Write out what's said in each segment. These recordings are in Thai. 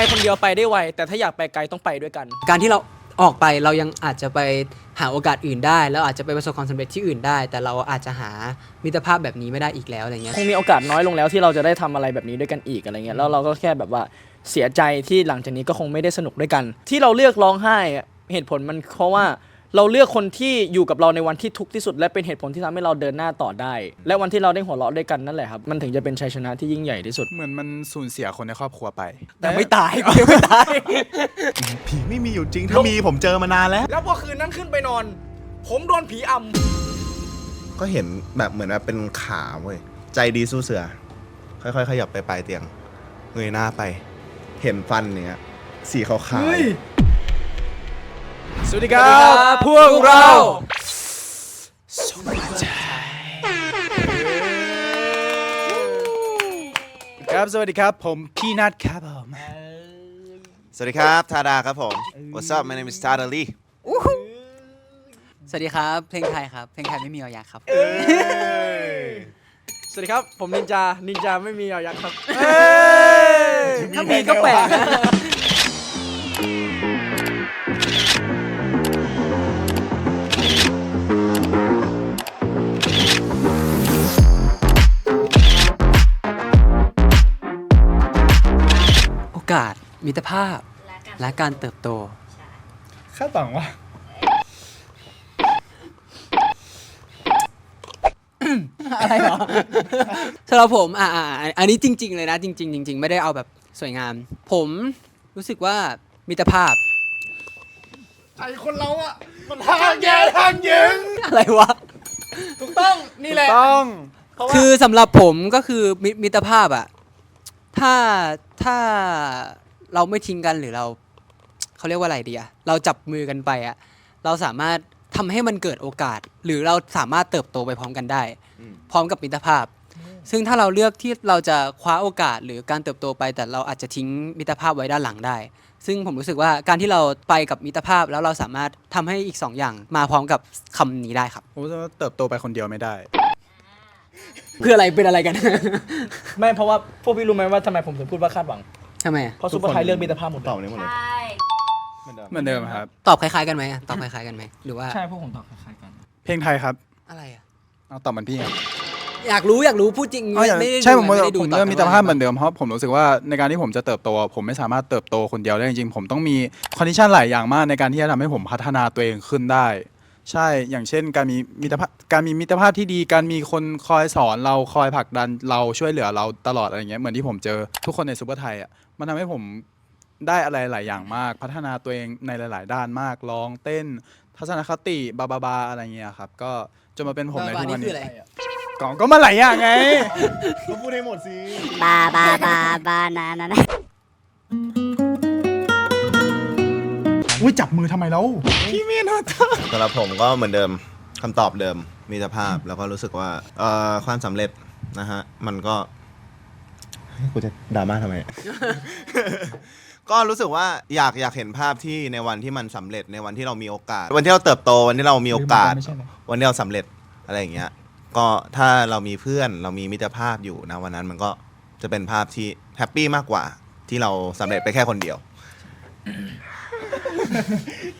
ไปคนเดียวไปได้ไว แต่ถ้าอยากไปไกลต้องไปด้วยกัน การที่เราออกไปเรายังอาจจะไปหาโอกาสอื่นได้ แล้วอาจจะไปประสบความสำเร็จที่อื่นได้ แต่เราอาจจะหามิตรภาพแบบนี้ไม่ได้อีกแล้วอะไรเงี้ย คงมีโอกาสน้อยลงแล้วที่เราจะได้ทำอะไรแบบนี้ด้วยกันอีกอะไรเงี้ยแล้วเราก็แค่แบบว่าเสียใจที่หลังจากนี้ก็คงไม่ได้สนุกด้วยกัน ที่เราเลือกร้องไห้อะเหตุผลมันเพราะว่า เราเลือกคนที่อยู่กับเราในวันที่ทุกข์ที่สุด และเป็นเหตุผลที่ทำให้เราเดินหน้าต่อได้ และวันที่เราได้หัวเราะด้วยกันนั่นแหละครับ มันถึงจะเป็นชัยชนะที่ยิ่งใหญ่ที่สุด เหมือนมันสูญเสียคนในครอบครัวไปยังไม่ตายยังไม่ตาย ผีไม่มีอยู่จริง ถ้ามีผมเจอมานานแล้ว แล้วพอคืนนั้นขึ้นไปนอน ผมโดนผีอำก็เห็นแบบเหมือนแบบเป็นขาเว้ยใจดีสู้เสือ ค่อยๆ ขยับไปปลายเตียง เงยหน้าไป เห็นฟันเนี้ยสีขาว สวัสดีครับ พวกเราครับ สวัสดีครับ ผมพี่นัทครับผมๆสวัสดีครับ ทาดาครับผม What's up my name is Tada Lee สวัสดีครับ เพลงไทยครับ เพลงไทยไม่มีออยากครับ สวัสดีครับ ผมนินจา นินจาไม่มีเอายักษ์ครับ ถ้ามีก็แปลกนะ มิตรภาพและการเติบโต คาดหวังว่า อะไรเหรอสำหรับผมอ่าอ่าอ่าอันนี้จริง ๆ เลยนะ จริง ๆ จริง ๆ ไม่ได้เอาแบบสวยงาม ผมรู้สึกว่ามิตรภาพ ไอคนเราอะมันทางแย่ทางยิงอะไรวะ ถูกต้องนี่แหละต้อง เพราะว่าคือสำหรับผมก็คือมิมิตรภาพอะถ้าถ้า เราไม่ทิ้งกันหรือเราเขาเรียกว่าอะไรดีอะเราจับมือกันไปอะเราสามารถทำให้มันเกิดโอกาส หรือเราสามารถเติบโตไปพร้อมกันได้พร้อมกับมิตรภาพ ซึ่งถ้าเราเลือกที่เราจะคว้าโอกาสหรือการเติบโตไป แต่เราอาจจะทิ้งมิตรภาพไว้ด้านหลังได้ ซึ่งผมรู้สึกว่าการที่เราไปกับมิตรภาพแล้วเราสามารถทำให้อีกสองอย่างมาพร้อมกับคำนี้ได้ครับ ผมว่าเติบโตไปคนเดียวไม่ได้ เพื่ออะไรเป็นอะไรกัน ไม่เพราะว่าพวกพี่รู้ไหมว่าทำไมผมถึงพูดว่าคาดหวัง ทำไมอะเพราะซุปเปอร์ไทยเลือกมิตรภาพหมดตอบนี้หมดเลยใช่ เหมือนเดิมครับ ตอบคล้ายๆกันไหมอะตอบคล้ายๆกันไหมหรือว่าใช่พวกผมตอบคล้ายๆกัน เพลงไทยครับ อะไรอะเอาตอบเหมือนพี่ครับอยากรู้อยากรู้พูดจริงอ๋ออย่างไม่ได้ใช่ผมดูว่าไได้ดูผมตอบเริ่มกันมิตรภาพเหมือนว่เดิมเพราะผมรู้สึกว่าในการที่ผมจะเติบโต ผมไม่สามารถเติบโตคนเดียวได้จริงๆผมต้องมีคอนดิชันหลายอย่างมากในการที่จะทำให้ผมพัฒนาตัวเองขึ้นได้ ใช่อย่างเช่น การมีมิตรภาพการมีมิตรภาพที่ดี การมีคนคอยสอนเราคอยผลักดันเราช่วยเหลือเราตลอดอะไรเงี้ยเหมือนที่ผมเจอทุกคนในซูเปอร์ไทยอะ มันทำให้ผมได้อะไรหลายอย่างมาก พัฒนาตัวเองในหลาย ๆ ด้านมากร้องเต้น ทัศนคติบาบาบาอะไรเงี้ยครับก็จนมาเป็นผมในบาทุกบาวันนี่คือนี้อะไรกล่องก็มาหลายอย่างไง ก็พูดให้หมดสิบาบาบาบานานานาอุ้ยจับมือทำไมแล้วสำหรับผมก็เหมือนเดิมคำตอบเดิมมีสภาพแล้วก็รู้สึกว่าเอ่อความสำเร็จนะฮะมันก็ กูจะดราม่าทำไม ก็รู้สึกว่าอยากอยากเห็นภาพที่ในวันที่มันสำเร็จในวันที่เรามีโอกาส วันที่เราเติบโตวันที่เรามีโอกาส ไม่ใช่นะวันที่เราสำเร็จอะไรอย่างเงี้ย ก็ถ้าเรามีเพื่อนเรามีมิตรภาพอยู่นะวันนั้นมันก็จะเป็นภาพที่แฮปปี้มากกว่า ที่เราสำเร็จไปแค่คนเดียว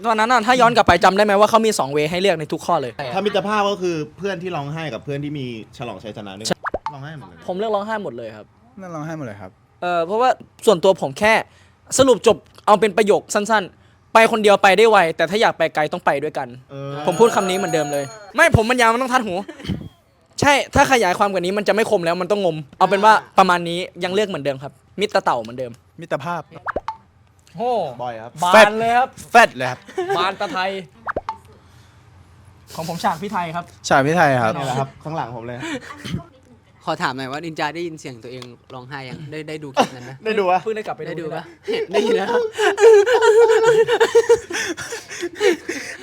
ตอนนั้นน่ะถ้าย้อนกลับไปจำได้ไหมว่าเขามี 2 เวย์ให้เลือกในทุกข้อเลย ถ้ามิตรภาพก็คือเพื่อนที่ร้องไห้กับเพื่อนที่มีฉลองชัยชนะด้วยร้องไห้หมดเลยผมเลือกร้องไห้หมดเลยครับ นั่นร้องไห้หมดเลยครับ เออเพราะว่าส่วนตัวผมแค่ สรุปจบเอาเป็นประโยคสั้นๆ ไปคนเดียวไปได้ไว แต่ถ้าอยากไปไกลต้องไปด้วยกันเออผมพูดคำนี้เหมือนเดิมเลย ไม่ผมมันยาวมันต้องทัดหู ใช่ถ้าขยายความกว่านี้มันจะไม่คมแล้วมันต้องงม เอาเป็นว่าประมาณนี้ยังเลือกเหมือนเดิมครับ มิตรเต่าเหมือนเดิมมิตรภาพ โอ้บอยครับ บาแฟดนเลยครับ แฟดเลยครับบานตะไทย ของผมฉากพี่ไทยครับชายพี่ไทยครับ นี่แหละครับ ข้างหลังผมเลยข อถามหน่อยว่านินจาได้ยินเสียงตัวเองร้องไห้ยังได้ได้ดูคลิปนั้นไหมได้ดูวะเพิ่งได้กลับไปได้ดูนี่ปะนะเห็นได้ยินแล้ว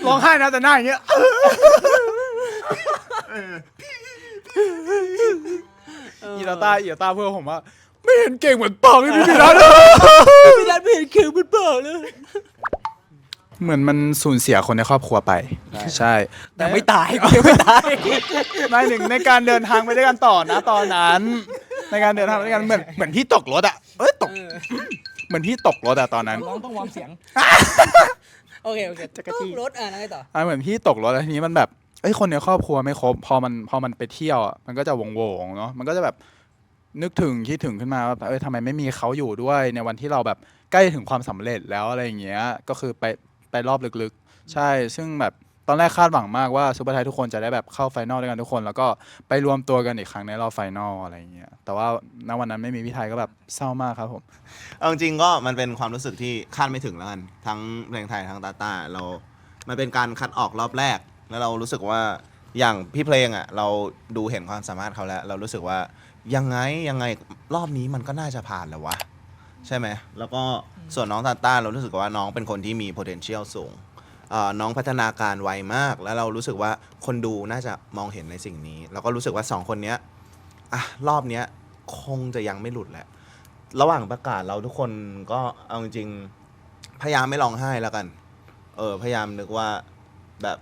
ร้องไห้นะแต่หน้าอย่างเงี้ยอีลาต้าอีลาต้าเพื่อนผมว่าไม่เห็นเก่งเหมือนปองเลยพี่พี่นัทพี่นัทไม่เห็นเคืองเป็นเปล่าเลย เหมือนมันสูญเสียคนในครอบครัวไป ใช่ยังไม่ตายยังไม่ตายหมายถึงในการเดินทางไปด้วยกันต่อนะ ตอนนั้น ในการเดินทางด้วยกันเหมือนเหมือนพี่ตกรถอะเอ้ยตก เหมือนพี่ตกรถอะตอนนั้นร้องต้องวอร์มเสียง โอเคโอเคจักรจี้ต้องรถอะแล้วไงต่ออะเหมือนพี่ตกรถแล้วทีนี้มันแบบเอ้ยคนในครอบครัวไม่ครบพอมันพอมันไปเที่ยวอะมันก็จะวงวงๆเนาะมันก็จะแบบนึกถึงคิดถึงขึ้นมาว่าเอ้ยทำไมไม่มีเขาอยู่ด้วยในวันที่เราแบบใกล้ถึงความสำเร็จแล้วอะไรอย่างเงี้ย ก็คือไป ไปรอบลึกๆ ใช่ ซึ่งแบบตอนแรกคาดหวังมากว่าซูเปอร์ไทยทุกคนจะได้แบบเข้าไฟนอลด้วยกันทุกคน แล้วก็ไปรวมตัวกันอีกครั้งในรอบไฟนอลอะไรอย่างเงี้ยแต่ว่าณวันนั้นไม่มีพี่ไทยก็แบบเศร้ามากครับผม เอาจริงๆก็มันเป็นความรู้สึกที่คาดไม่ถึงแล้วกันทั้งเพลงไทยทั้งตาตาเรา มันเป็นการคัดออกรอบแรก แล้วเรารู้สึกว่าอย่างพี่เพลงอะเราดูเห็นความสามารถเขาแล้ว เรารู้สึกว่ายังไงยังไงรอบนี้มันก็น่าจะผ่านแล้ววะ ใช่ไหมแล้วก็ ส่วนน้องตาต้าเรารู้สึกว่าน้องเป็นคนที่มี potential สูงเอ่อน้องพัฒนาการไวมาก แล้วเรารู้สึกว่าคนดูน่าจะมองเห็นในสิ่งนี้ แล้วก็รู้สึกว่าสองคนเนี้ยอะรอบเนี้ยคงจะยังไม่หลุดแหละ ระหว่างประกาศเราทุกคนก็เอาจริงๆพยายามไม่ร้องไห้แล้วกัน เออพยายามนึกว่าแบบ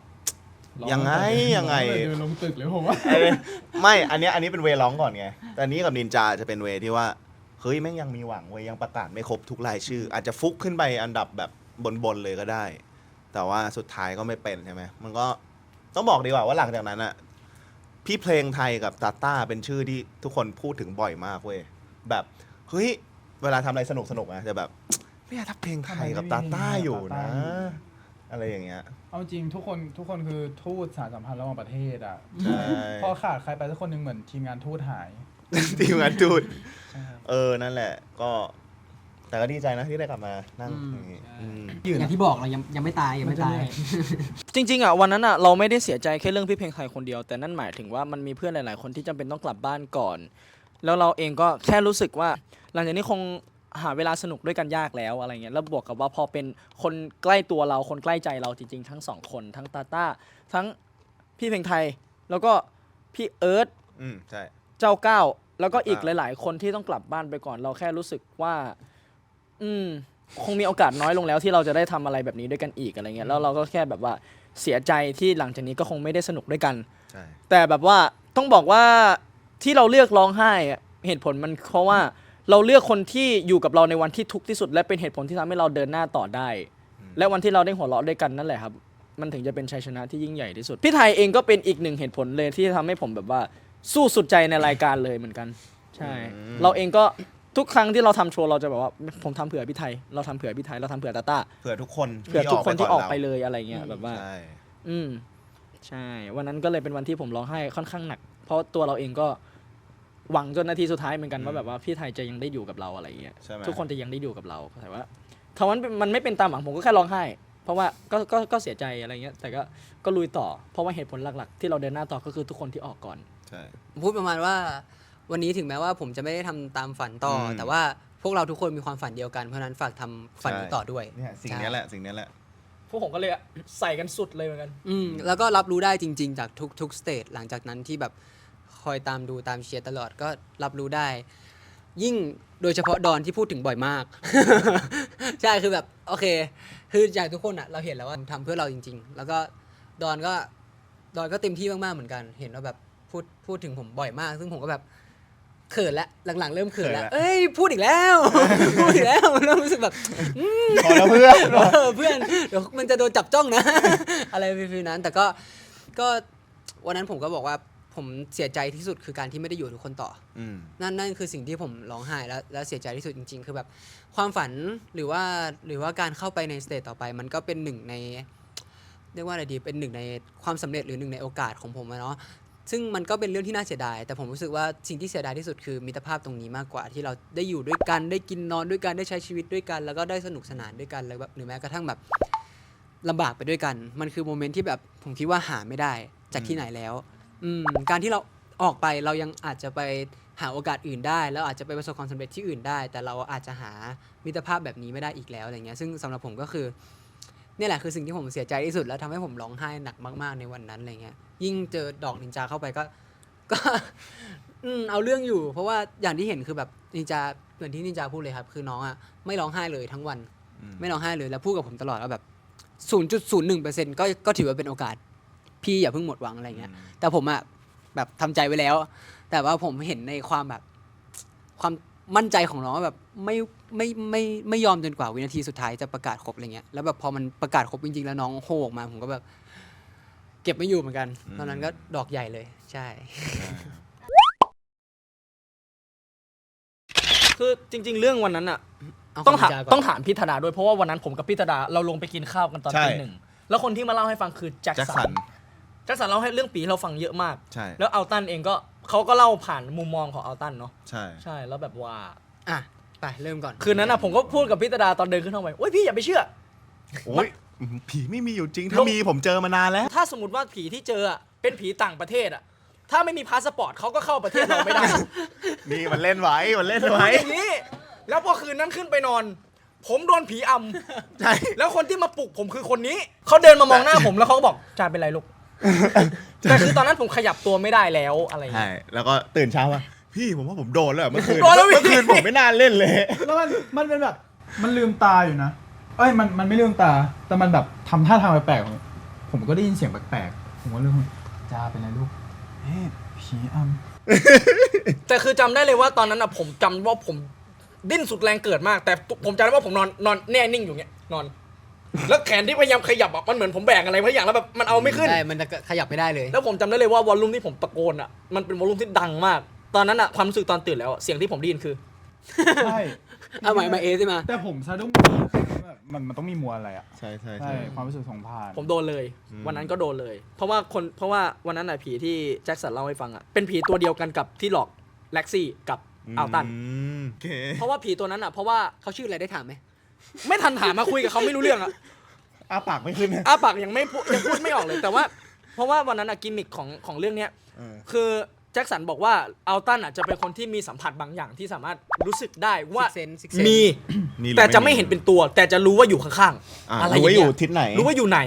ยังไงยังไงลงตึกเลยผมว่าเอ้ยไม่ อันเนี้ยอันนี้เป็นเวร้องก่อนไง แต่อันนี้กับนินจาจะเป็นเวที่ว่า เฮ้ยแม่งยังมีหวังเวยยังประกาศไม่ครบทุกรายชื่อ อาจจะฟุกขึ้นไปอันดับแบบบนๆเลยก็ได้ แต่ว่าสุดท้ายก็ไม่เป็นใช่ไหมมันก็ต้องบอกดีกว่าว่าหลังจากนั้นอะพี่เพลงไทยกับตาต้าเป็นชื่อที่ทุกคนพูดถึงบ่อยมากเว้ยแบบเฮ้ยเวลาทำอะไรสนุกสนุกๆนะจะแบบเนี่ยถ้าเพลงไทยกับตาต้าอยู่นะ อะไรอย่างเงี้ยเอาจริงทุกคนทุกคนคือทูตสารสัมพันธ์ระหว่างประเทศอะใช่ พอขาดใครไปสักคนหนึ่งเหมือนทีมงานทูตหาย ทีมงานทูตใช่ครับ เออ นั่นแหละ ก็ แต่ก็ดีใจนะที่ได้กลับมานั่งอืมอย่างงี้อืม อย่างที่บอกเรายังยังไม่ตายยังไม่ตาย จริงๆอะวันนั้นอะเราไม่ได้เสียใจแค่เรื่องพี่เพลงไทยคนเดียว แต่นั่นหมายถึงว่ามันมีเพื่อนหลาย ๆ คนที่จำเป็นต้องกลับบ้านก่อน แล้วเราเองก็แค่รู้สึกว่า หลังจากนี้คงหาเวลาสนุกด้วยกันยากแล้วอะไรเงี้ยแล้วบวกกับว่าพอเป็นคนใกล้ตัวเราคนใกล้ใจเราจริง ๆ ทั้งสองคนทั้งตาต้าทั้งพี่เพลงไทย แล้วก็พี่เอิร์ธอืม ใช่ เจ้าก้าวแล้วก็อีกอ่าหลาย ๆ คนที่ต้องกลับบ้านไปก่อนเราแค่รู้สึกว่า อืม คงมีโอกาสน้อยลงแล้วที่เราจะได้ทำอะไรแบบนี้ด้วยกันอีกอะไรเงี้ยแล้วเราก็แค่แบบว่าเสียใจที่หลังจากนี้ก็คงไม่ได้สนุกด้วยกัน ใช่ แต่แบบว่าต้องบอกว่าที่เราเลือกร้องไห้อะเหตุผลมันเพราะว่าเราเลือกคนที่อยู่กับเราในวันที่ทุกข์ที่สุด และเป็นเหตุผลที่ทำให้เราเดินหน้าต่อได้ และวันที่เราได้หัวเราะด้วยกันนั่นแหละครับ มันถึงจะเป็นชัยชนะที่ยิ่งใหญ่ที่สุด พี่ไทยเองก็เป็นอีกหนึ่งเหตุผลเลยที่ทำให้ผมแบบว่า สู้สุดใจในรายการเลยเหมือนกัน ใช่เราเองก็ทุกครั้งที่เราทำโชว์เราจะแบบว่าผมทำเผื่อพี่ไทย เราทำเผื่อพี่ไทยเราทำเผื่อตาต้าเผื่อทุกคนเผื่อทุกคนที่ออกไปราเลยอะไรเงี้ยแบบว่า ใช่อืม ใช่ วันนั้นก็เลยเป็นวันที่ผมร้องไห้ค่อนข้างหนัก เพราะตัวเราเองก็หวังจนนาทีสุดท้ายเหมือนกันว่าแบบว่าพี่ไทยจะยังได้อยู่กับเราอะไรเงี้ย ใช่ไหมทุกคนจะยังได้อยู่กับเราแต่ว่าถ้ามันมันไม่เป็นตามหวังผมก็แค่ร้องไห้ เพราะว่าก็ก็ก็เสียใจอะไรเงี้ย แต่ก็ก็ลุยต่อ เพราะว่าเหตุผลหลักๆ ที่เราเดินหน้าต่อก็คือทุกคนที่ออกก่อน ใช่ พูดประมาณว่า วันนี้ถึงแม้ว่าผมจะไม่ได้ทำตามฝันต่ออม แต่ว่าพวกเราทุกคนมีความฝันเดียวกัน เพราะฉะนั้นฝากทำฝันนี้ต่อด้วยเนี่ยสิ่งเนี้ยแหละสิ่งเนี้ยแหละ พวกผมก็เลยใส่กันสุดเลยเหมือนกัน อืมแล้วก็รับรู้ได้จริง ๆ จากทุกทุกสเตจหลังจากนั้นที่แบบคอยตามดูตามเชียร์ตลอดก็รับรู้ได้ ยิ่งโดยเฉพาะดอนที่พูดถึงบ่อยมาก ใช่คือแบบโอเค คืออย่างทุกคนอะเราเห็นแล้วว่าทำเพื่อเราจริง ๆ แล้วก็ดอนก็ดอนก็เต็มที่มากๆเหมือนกัน เห็นว่าแบบ พูดพูดถึงผมบ่อยมาก ซึ่งผมก็แบบเขินละหลังๆ เริ่มเขินละเขินละเอ้ยพูดอีกแล้ว พูดอีกแล้วเริ่มรู้สึกแบบพอแล้วเพื่อนเออเพื่อนเดี๋ยวมันจะโดนจับจ้องนะ อะไรฟีลๆนั้น แต่ก็ก็วันนั้นผมก็บอกว่าผมเสียใจที่สุดคือการที่ไม่ได้อยู่กับทุกคนต่ออืมนั่นนั่นคือสิ่งที่ผมร้องไห้แล้วแล้วเสียใจที่สุดจริง ๆ คือแบบความฝันหรือว่าหรือว่าการเข้าไปในสเตจต่อไป มันก็เป็นหนึ่งในเรียกว่าอะไรดีเป็นหนึ่งในความสำเร็จหรือหนึ่งในโอกาสของผมอะเนาะ ซึ่งมันก็เป็นเรื่องที่น่าเสียดาย แต่ผมรู้สึกว่าสิ่งที่เสียดายที่สุดคือมิตรภาพตรงนี้มากกว่าที่เราได้อยู่ด้วยกันได้กินนอนด้วยกันได้ใช้ชีวิตด้วยกัน แล้วก็ได้สนุกสนานด้วยกันแล้วแบบหรือแม้กระทั่งแบบลำบากไปด้วยกัน มันคือโมเมนต์ที่แบบผมคิดว่าหาไม่ได้จากที่ไหนแล้วอืมการที่เราออกไปเรายังอาจจะไปหาโอกาสอื่นได้ แล้วอาจจะไปประสบความสำเร็จที่อื่นได้ แต่เราอาจจะหามิตรภาพแบบนี้ไม่ได้อีกแล้วอะไรเงี้ยซึ่งสำหรับผมก็คือ นี่ยแหละคือสิ่งที่ผมเสียใจที่สุดแล้วทำให้ผมร้องไห้หนักมากๆในวันนั้นอะไรเงี้ย ยิ่งเจอดอกนินจาเข้าไปก็ ก็อืมเอาเรื่องอยู่ เพราะว่าอย่างที่เห็นคือแบบนินจาเหมือนที่นินจาพูดเลยครับ คือน้องอะไม่ร้องไห้เลยทั้งวันอืมไม่ร้องไห้เลยแล้วพูดกับผมตลอดว่าแบบ0.01%ก็ก็ถือว่าเป็นโอกาส พี่อย่าเพิ่งหมดหวังอะไรเงี้ย แต่ผมอะแบบทำใจไว้แล้ว แต่ว่าผมเห็นในความแบบความ มั่นใจของน้องว่าแบบไม่ไม่ไม่ไม่ยอมจนกว่าวินาทีสุดท้ายจะประกาศครบอะไรเงี้ยแล้วแบบพอมันประกาศครบจริงๆแล้วน้องโฮออกมาผมก็แบบ เก็บไม่อยู่เหมือนกัน ตอนนั้นก็ดอกใหญ่เลยใช่ คือจริง ๆ เรื่องวันนั้นอะเอาต้องถามขงพี่จก่น ต้องถามพี่ธดาด้วยเพราะว่าวันนั้นผมกับพี่ธดาเราลงไปกินข้าวกันตอนใช่ ตีหนึ่งแล้วคนที่มาเล่าให้ฟังคือแจ็คแจ็คสัสันน แจ็คสันเล่าให้เรื่องปีให้เราฟังเยอะมาก ใช่ แล้วอัลตันเองก็ เขาก็เล่าผ่านมุมมองของอัลตันเนาะใช่ ใช่แล้วแบบว่า อะไปเริ่มก่อนคืนนั้นอะผมก็พูดกับพี่ธดาตอนเดินขึ้นห้องไปโอ้ยพี่อย่าไปเชื่อ โอ้ยผีไม่มีอยู่จริง ถ้ามีผมเจอมานานแล้ว ถ้าสมมติว่าผีที่เจออะเป็นผีต่างประเทศอะถ้าไม่มีพาสปอร์ตเขาก็เข้าประเทศเราไม่ได้นี่มันเล่นไว้ มันเล่นพูดไว้ อย่างนี้ แล้วพอคืนนั้นขึ้นไปนอน ผมโดนผีอำใช่แล้วคนที่มาปลุกผมคือคนนี้เขาเดินมามองหน้าผมแล้วเขาก็บอกจาเป็นไรลูก แต่คือตอนนั้นผมขยับตัวไม่ได้แล้วอะไรอย่างใช่เงี้ย แล้วก็ตื่นเช้ามาพี่ผมว่าผมโดนแล้วเมื่อคืนโดนแล้วพี่ เมื่อคืนผมไม่น่าเล่นเลย แล้วมันมันเป็นแบบ มันลืมตาอยู่นะ เอ้ยมันมันไม่ลืมตา แต่มันแบบทำท่าทางแปลกๆผมผมก็ได้ยินเสียงแปลกๆผมก็เริ่มจ้าเป็นไรลูกเฮ้ยผีอำ แต่คือจำได้เลยว่าตอนนั้นอะผมจำว่าผมดิ้นสุดแรงเกิดมาก แต่ผมจำได้ว่าผมนอนนอนแน่นิ่งอยู่เงี้ยนอน แล้วแขนที่พยายามขยับอะมันเหมือนผมแบกอะไรบางอย่างแล้วแบบมันเอาไม่ขึ้นได้มันจะขยับไม่ได้เลยแล้วผมจำได้เลยว่าวอลลุ่มที่ผมตะโกนอะมันเป็นวอลลุ่มที่ดังมาก ตอนนั้นอะความรู้สึกตอนตื่นแล้วอะเสียงที่ผมได้ยินคือ ใช่เอาใหม่มาเอใช่ไหมแต่ผมสะดุ้งแบบมันมันต้องมีมวลอะไรอะใช่ใช่ใช่ใช่ความรู้สึกสองผ่านผมโดนเลยอืมวันนั้นก็โดนเลย เพราะว่าคนเพราะว่าวันนั้นน่ะผีที่แจ็คสันเล่าให้ฟังอะเป็นผีตัวเดียวกันกับที่หลอกแล็กซี่กับอัลตัน มโอเค เพราะว่าผีตัวนั้นอะเพราะว่าเขาชื่ออะไรได้ถามไหม ไม่ทันถามมาคุยกับเขาไม่รู้เรื่องอะอ้าปากไม่ขึ้นนะอ้าปากยังไม่พูดยังพูดไม่ออกเลยแต่ว่า เพราะว่าวันนั้นอะกิมมิคของของเรื่องเนี้ย เออ คือแจ็คสันบอกว่าอัลตันอะจะเป็นคนที่มีสัมผัสบางอย่างที่สามารถรู้สึกได้ว่า Six Sense Six Sense มี มีหรือแต่จะไม่เห็นเป็นตัว แต่จะรู้ว่าอยู่ข้างอ่าๆ อะไรรู้อย่างว่าอยู่เงี้ยทิศไหน รู้ว่าอยู่ไหน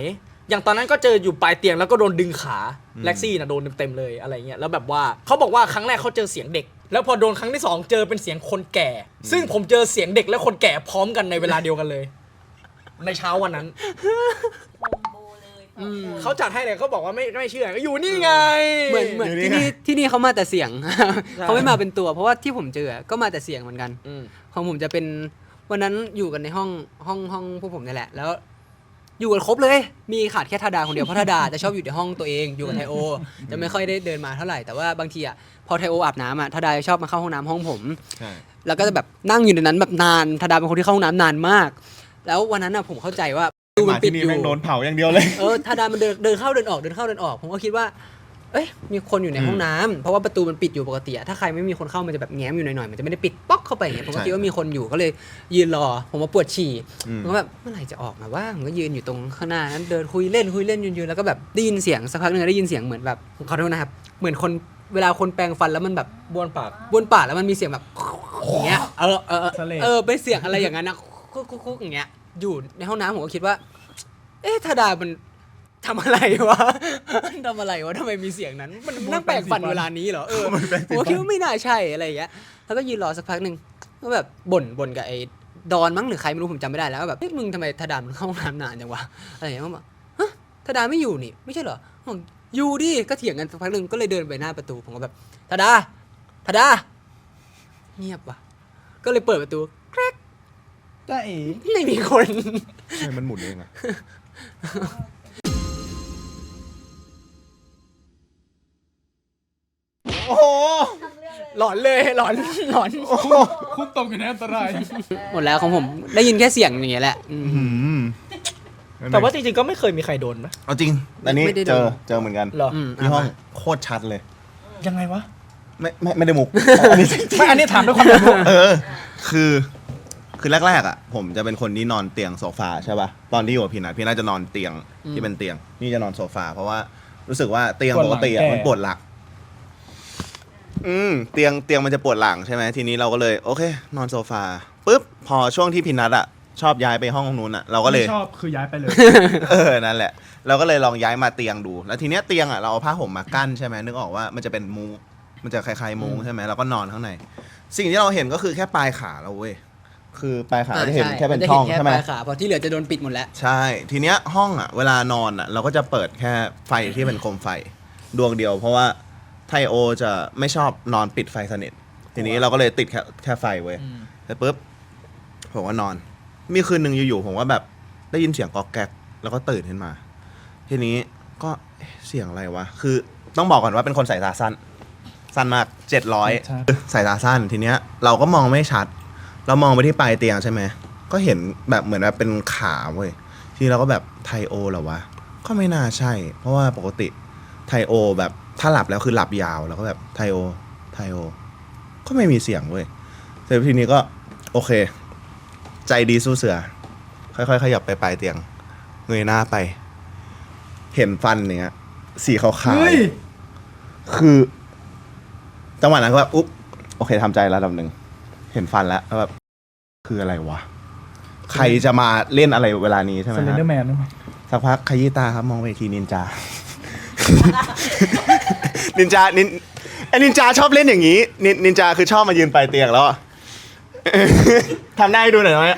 อย่างตอนนั้นก็เจออยู่ปลายเตียงแล้วก็โดนดึงขาอืมแล็กซี่นะโดนเต็มๆเลยอะไรเงี้ยแล้วแบบว่าเขาบอกว่าครั้งแรกเขาเจอเสียงเด็ก แล้วพอโดนครั้งที่สองเจอเป็นเสียงคนแก่ ซึ่งผมเจอเสียงเด็กและคนแก่พร้อมกันในเวลาเดียวกันเลย ในเช้าวันนั้นอืมเขาจัดให้เลยเขาบอกว่าไม่ไม่เชื่อก็อยู่นี่ไง เหมือนเหมือนอยู่นี่ที่นี่ที่นี่เขามาแต่เสียงใช่เขาไม่มาเป็นตัว เพราะว่าที่ผมเจอก็มาแต่เสียงเหมือนกัน อืม ของผมจะเป็นวันนั้นอยู่กันในห้องห้องห้องพวกผมนี่แหละ แล้ว อยู่กันครบเลย มีขาดแค่ธาดาคนเดียวเพราะธาดาจะชอบอยู่ในห้องตัวเองอยู่กับไทโอ จะไม่ค่อยได้เดินมาเท่าไหร่แต่ว่าบางทีอะพอไทโออาบน้ำอะธาดาจะชอบมาเข้าห้องน้ำห้องผม ใช่ แล้วก็จะแบบนั่งอยู่ในนั้นแบบนานธาดาเป็นคนที่เข้าห้องน้ำนานมาก แล้ววันนั้นอะผมเข้าใจว่าประตูมันมาปิที่ดนี่อยู่ แม่งโดนเผาอย่างเดียวเลย เออธาดามันเดินเดินเข้าเดินออกเดินเข้าเดินออก ผมก็คิดว่า เอ้ยมีคนอยู่ในห้องน้ำเพราะว่าประตูมันปิดอยู่ปกติอะถ้าใครไม่มีคนเข้ามันจะแบบแง้มอยู่หน่อยๆมันจะไม่ได้ปิดป๊อกเข้าไปอย่างเงี้ยผมก็ใช่คิดว่ามีคนอยู่ก็เลยยืนรอ ผมมาปวดฉี่อืม ผมก็แบบเมื่อไหร่จะออกมาว่าผมก็ยืนอยู่ตรงข้างหน้านั้นเดินคุยเล่นคุยเล่นยืนๆแล้วก็แบบได้ยินเสียงสักพักหนึงได้ยินเสียงเหมือนแบบขอโทษนะครับเหมือนคนเวลาคนแปรงฟันแล้วมันแบบบ้วนปากบนปากแล้วมันมีเสียงแบบอย่างเงี้ยเออเออเออสะเลด เออเป็นเสียงอะไรอย่างนั้นนะคุกคุกคุกอย่างเงี้ยอยู่ในห้องน้ำผมก็คิดว่า เอ๊ะธาดามัน ทำอะไรวะ ทำอะไรวะทำไมมีเสียงนั้น มันนั่งแปลงฟันเวลานี้เหรอ เออผมก็คิดว่าไม่น่าใช่อะไรอย่างเงี้ย แล้วก็ยืนรอสักพักหนึ่งก็แบบบ่นบ่นกับไอ้ดอนมั้งหรือใครไม่รู้ผมจำไม่ได้แล้วก็แบบเฮ้ยมึงทำไมธาดามันเข้าห้องน้ำนานจังวะ อะไรอย่างเงี้ยเขาบอกฮะธาดาไม่อยู่นี่ ไม่ใช่เหรอบอกอยู่ดิ ก็เถียงกันสักพักหนึ่งก็เลยเดินไปหน้าประตูผมก็แบบธาดาธาดา เงียบว่ะ ก็เลยเปิดประตูแกรกจ้าเอ๋ไม่มีคนใช่มันหมุนเองอะ หลอนเลยหลอนหลอน คุณตกอยู่ในอันตราย หมดแล้วของผมได้ยินแค่เสียงอย่างเงี้ยแหละอืมอืม แต่ว่าจริงๆก็ไม่เคยมีใครโดนนะเอาจริง อันนี้ไม่ได้โดน เจอเจอเหมือนกันเหรออืมที่ห้องอะโคตรชัดเลย ยังไงวะไม่ไม่ไม่ได้มุก อันนี้จริงไม่อันนี้ถามด้วยความเป็นห่วงเออ คือคือแรกๆอะ ผมจะเป็นคนที่นอนเตียงโซฟาใช่ป่ะตอนที่อยู่กับพี่นัทพี่นัทจะนอนเตียงที่เป็นเตียง นี่จะนอนโซฟาเพราะว่ารู้สึกว่าเตียงปวปดหลักงติอะแก่มันปวดหลัง อืมเตียงเตียงมันจะปวดหลังใช่ไหมทีนี้เราก็เลยโอเค นอนโซฟาปุ๊บพอช่วงที่พี่นัทอะชอบย้ายไปห้องนู้นอะเราก็เลย ไม่ชอบคือย้ายไปเลย เออ นั่นแหละ เราก็เลยลองย้ายมาเตียงดู แล้วทีเนี้ยเตียงอะ เราเอาผ้าห่มมากั้นใช่ไหมนึกออกว่ามันจะเป็นมุงมันจะคล้ายๆมุงใช่ไหมแล้วก็นอนข้างใน สิ่งที่เราเห็นก็คือแค่ปลายขาเราเว้ย คือปลายขาอ่าจะเห็นใช่แค่เป็นมัจะช่องแค่ใช่ไหม ปลายขาเพราะที่เหลือจะโดนปิดหมดแล้ว ใช่ ทีเนี้ยห้องอะ เวลานอนอะ เราก็จะเปิดแค่ไฟที่เป็นโคมไฟ ดวงเดียว เพราะว่า ไทโอจะไม่ชอบนอนปิดไฟสนิท ทีนี้เราก็เลยติดแค่แค่ไฟเว้ยแล้วปุ๊บผมก็นอน มีคืนหนึ่งอยู่ๆผมว่าแบบได้ยินเสียงก๊อกแก๊กแล้วก็ตื่นขึ้นมา ทีนี้ก็เอ๊ะเสียงอะไรวะ คือต้องบอกก่อนว่าเป็นคนสายตาสั้น สั้นมากเจ็ดร้อยใช่ สายตาสั้นทีเนี้ย เราก็มองไม่ชัด เรามองไปที่ปลายเตียงใช่ไหม ก็เห็นแบบเหมือนแบบเป็นขาเว้ย ทีนี้เราก็แบบไทโอเหรอวะ ก็ไม่น่าใช่ เพราะว่าปกติไทโอแบบ ถ้าหลับแล้วคือหลับยาวแล้วก็แบบไทโอไทโอ ก็ไม่มีเสียงเว้ยเสร็จทีนี้ก็โอเค ใจดีสู้เสือ ค่อยๆ ขยับไปปลายเตียงเงยหน้าไป เห็นฟันเนี้ยสีขาวเฮ้ยๆคือจังหวะนั้นก็แบบอุ๊บโอเคทำใจระดับหนึ่งเห็นฟันแล้วแล้วแบบคืออะไรวะ ใครจะมาเล่นอะไรเวลานี้ใช่ไหมสเลนฮะเดอร์แมนด้วยสักพักขยี้ตาครับมองไปอีกทีนินจา นินจานินไอ้นินจาชอบเล่นอย่างนี้ นินนินจาคือชอบมายืนปลายเตียงแล้วอะทำหน้าให้ดูหน่อยไหม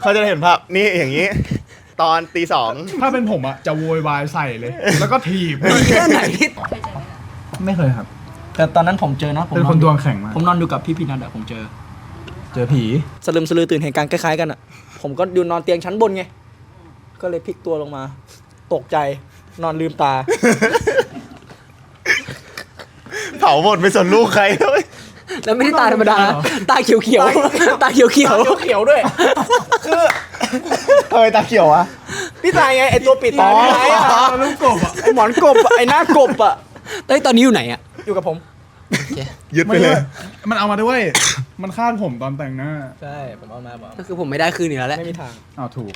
เขาจะได้เห็นภาพนี่อย่างนี้ ตอนตีสองถ้าเป็นผมอะจะโวยวายใส่เลย แล้วก็ถีบ แค่ไหนที่ไม่เคยครับ แต่ตอนนั้นผมเจอนะผมเป็นคนอดวงแข็งมากผมนอนอยู่กับพี่พีนัทอะผมเจอ เจอผี สลืมสลือตื่นเหตุการณ์คล้ายๆกันอะผมก็อยู่นอนเตียงชั้นบนไง ก็เลยพลิกตัวลงมา ตกใจ นอนลืมตา เผาหมดไม่สนลูกใครเลยแล้วไม่ได้ตาธรรมดาตาเขียวๆตาเขียวเขียวเขียวๆด้วย คือทำไมตาเขียววะพี่ตายไงไอตัวปิดตาพี่ตายอะลูกกบอะไอหมอนกบอะไอหน้ากบอะๆเต้ยตอนนี้อยู่ไหนอะอยู่กับผม ยึดไปไม่เลเลยยมันเอามาด้วย มันคาดผมตอนแต่งหน้า ใช่ ผมเอามาบอกก็คือผมไม่ได้คืนอีกแล้วแหละไม่มีทางอ้าวถูก